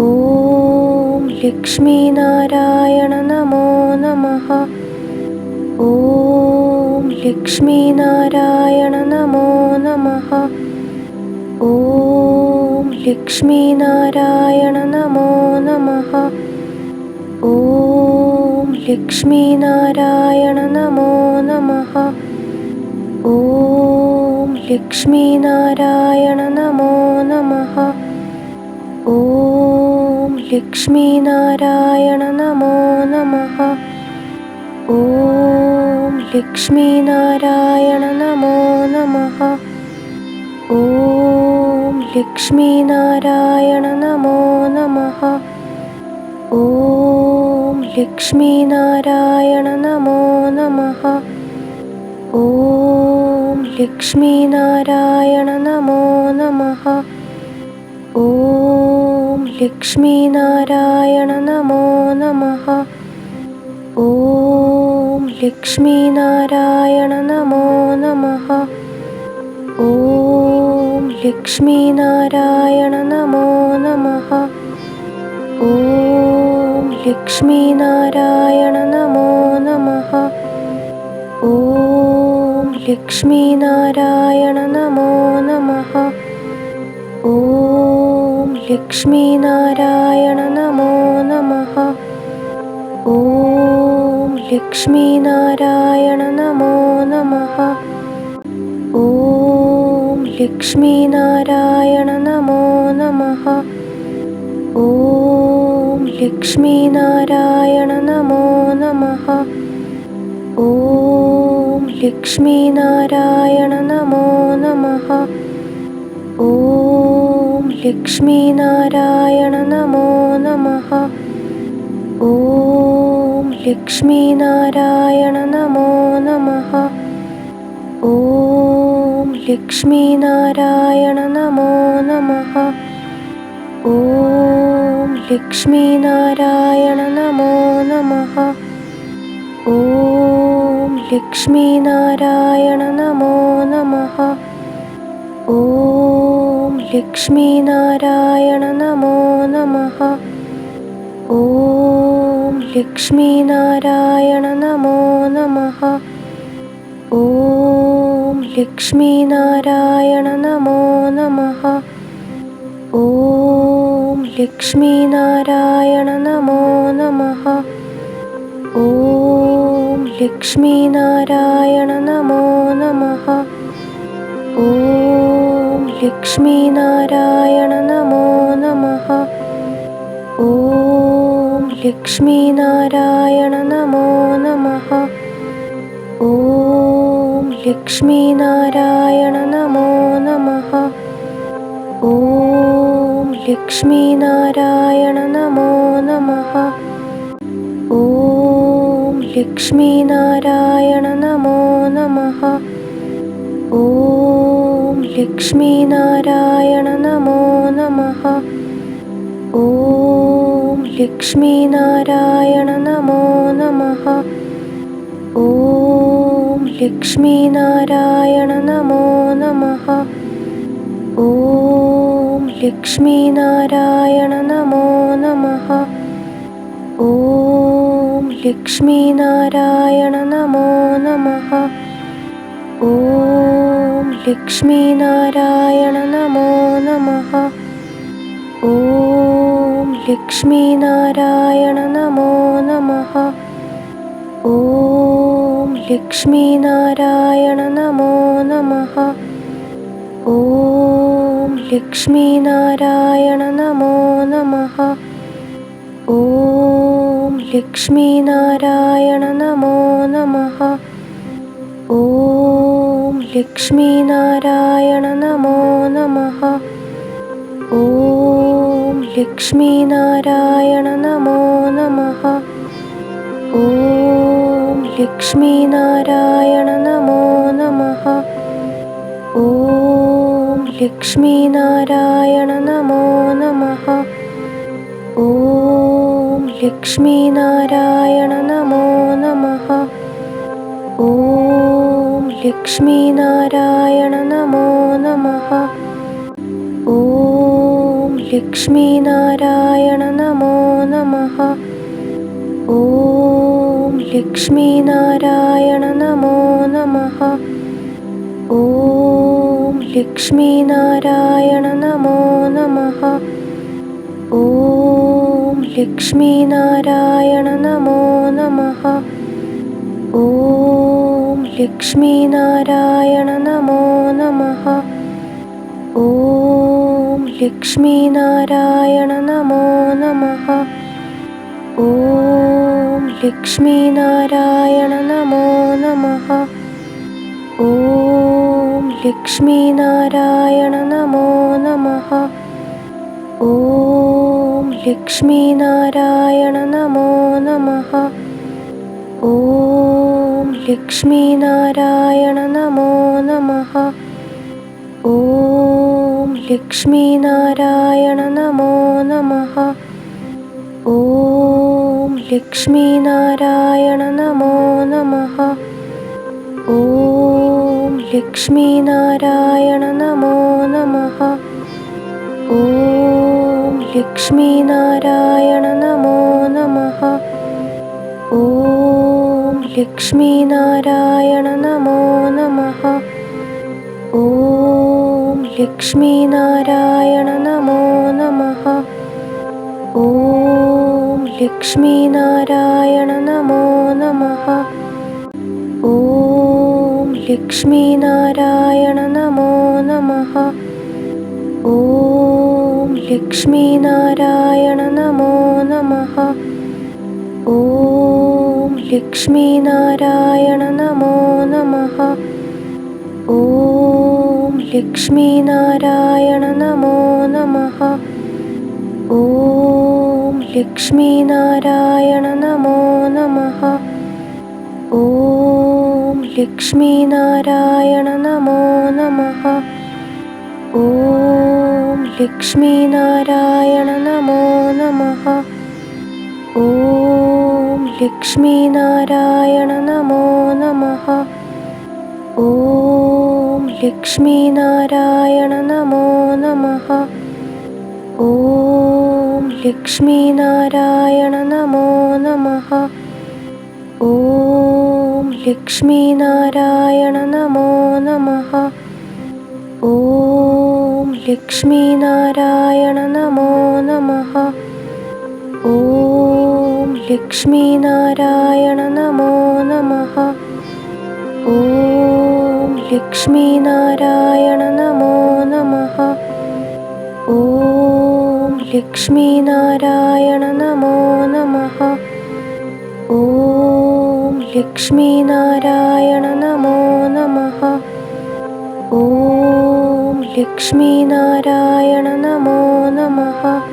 ഓം ലക്ഷ്മീനാരായണ നമോ. നമ ഓം ലക്ഷ്മീനാരായണ നമോ. നമ ഓം ലക്ഷ്മീനാരായണ നമോ. നമ ഓം ലക്ഷ്മീനാരായണ നമോ. നമ ഓം ലക്ഷ്മീനാരായണ നമോ നമ. ഓം ലക്ഷ്മീനാരായണ നമോ നമ. ഓം ലക്ഷ്മീനാരായണ നമോ നമ. ഓം ലക്ഷ്മീനാരായണ നമോ നമ. ഓം ലക്ഷ്മീനാരായണ നമോ നമ. ഓം ലക്ഷ്മീനാരായണ നമോ നമ. ഓം ലക്ഷ്മീനാരായണ നമോ നമ. ഓം ലക്ഷ്മീനാരായണ നമോ നമ. ഓം ലക്ഷ്മീനാരായണ നമോ നമ. ഓം ലക്ഷ്മീനാരായണ നമോ നമ. ഓം ലക്ഷ്മീനാരായണ നമോ നമ. ഓം ലക്ഷ്മീനാരായണ നമോ നമ. ഓം ലക്ഷ്മീനാരായണ നമോ നമ. ഓം ലക്ഷ്മീനാരായണ നമോ നമ. ഓം ലക്ഷ്മീനാരായണ നമോ നമ. ഓം ലക്ഷ്മീനാരായണ നമോ നമ. ഓം ലക്ഷ്മീനാരായണ നമോ. നമ ഓം ലക്ഷ്മീനാരായണ നമോ. നമ ഓം ലക്ഷ്മീനാരായണ നമോ. നമ ഓം ലക്ഷ്മീനാരായണ നമോ. നമ ഓം ലക്ഷ്മീനാരായണ നമോ നമ. ഓം ലക്ഷ്മീനാരായണ നമോ. നമ ഓം ലക്ഷ്മീനാരായണ നമോ. നമ ഓം ലക്ഷ്മീനാരായണ നമോ. നമ ഓം ലക്ഷ്മീനാരായണ നമോ. നമ ഓം ലക്ഷ്മീനാരായണ നമോ നമ. ഓം ലക്ഷ്മീനാരായണ നമോ. നമ ഓം ലക്ഷ്മീനാരായണ നമോ. നമ ഓം ലക്ഷ്മീനാരായണ നമോ. നമ ഓം ലക്ഷ്മീനാരായണ നമോ. നമ ഓം ലക്ഷ്മീനാരായണ ലക്ഷ്മീനാരായണ നമോ നമ. ഓം ലക്ഷ്മീനാരായണ നമോ നമ. ഓം ലക്ഷ്മീനാരായണ നമോ നമ. ഓം ലക്ഷ്മീനാരായണ നമോ നമ. ഓം ലക്ഷ്മീനാരായണ നമോ നമ. ഓം ലക്ഷ്മീനാരായണ നമോ. നമ ഓം ലക്ഷ്മീനാരായണ നമോ. നമ ഓം ലക്ഷ്മീനാരായണ നമോ. നമ ഓം ലക്ഷ്മീനാരായണ നമോ. നമ ഓം ലക്ഷ്മീനാരായണ നമോ നമ. ഓം ലക്ഷ്മീനാരായണ നമോ. നമ ഓം ലക്ഷ്മീനാരായണ നമോ. നമ ഓം ലക്ഷ്മീനാരായണ നമോ. നമ ഓം ലക്ഷ്മീനാരായണ നമോ. നമ ഓം ലക്ഷ്മീനാരായണ നമോ നമഃ. ലക്ഷ്മീനാരായണ നമോ. നമ ഓം ലക്ഷ്മീനാരായണ നമോ. നമ ഓം ലക്ഷ്മീനാരായണ നമോ. നമ ഓം ലക്ഷ്മീനാരായണ നമോ. നമ ഓം ലക്ഷ്മീനാരായണ നമോ നമ. ഓം ലക്ഷ്മീനാരായണ നമോ നമഃ. ഓം ലക്ഷ്മീനാരായണ നമോ നമഃ. ഓം ലക്ഷ്മീനാരായണ നമോ നമഃ. ഓം ലക്ഷ്മീനാരായണ നമോ നമഃ. ഓം ലക്ഷ്മീനാരായണ നമോ നമഃ. ഓം ലക്ഷ്മീനാരായണ നമോ നമ. ഓം ലക്ഷ്മീനാരായണ നമോ നമ. ഓം ലക്ഷ്മീനാരായണ നമോ നമ. ഓം ലക്ഷ്മീനാരായണ നമോ നമ. ഓം ലക്ഷ്മീനാരായണ നമോ നമ. ഓം ലക്ഷ്മീനാരായണ നമോ. നമ ഓം ലക്ഷ്മീനാരായണ നമോ. നമ ഓം ലക്ഷ്മീനാരായണ നമോ. നമ ഓം ലക്ഷ്മീനാരായണ നമോ. നമ ഓം ലക്ഷ്മീനാരായണ നമോ നമഃ. ഓം ലക്ഷ്മീനാരായണ നമോ നമഃ. ഓം ലക്ഷ്മീനാരായണ നമോ നമഃ. ഓം ലക്ഷ്മീനാരായണ നമോ നമഃ. ഓം ലക്ഷ്മീനാരായണ നമോ നമഃ. ഓം ലക്ഷ്മീനാരായണ നമോ നമഃ. ഓം ലക്ഷ്മീനാരായണ നമോ നമ. ഓം ലക്ഷ്മീനാരായണ നമോ നമ. ഓം ലക്ഷ്മീനാരായണ നമോ നമ. ഓം ലക്ഷ്മീനാരായണ നമോ നമ. ഓം ലക്ഷ്മീനാരായണ നമോ നമ. ഓം ലക്ഷ്മീനാരായണ നമോ നമ. ഓം ലക്ഷ്മീനാരായണ നമോ നമ. ഓം ലക്ഷ്മീനാരായണ നമോ നമ. ഓം ലക്ഷ്മീനാരായണ നമോ നമ. ഓം ലക്ഷ്മീനാരായണ നമോ നമഃ.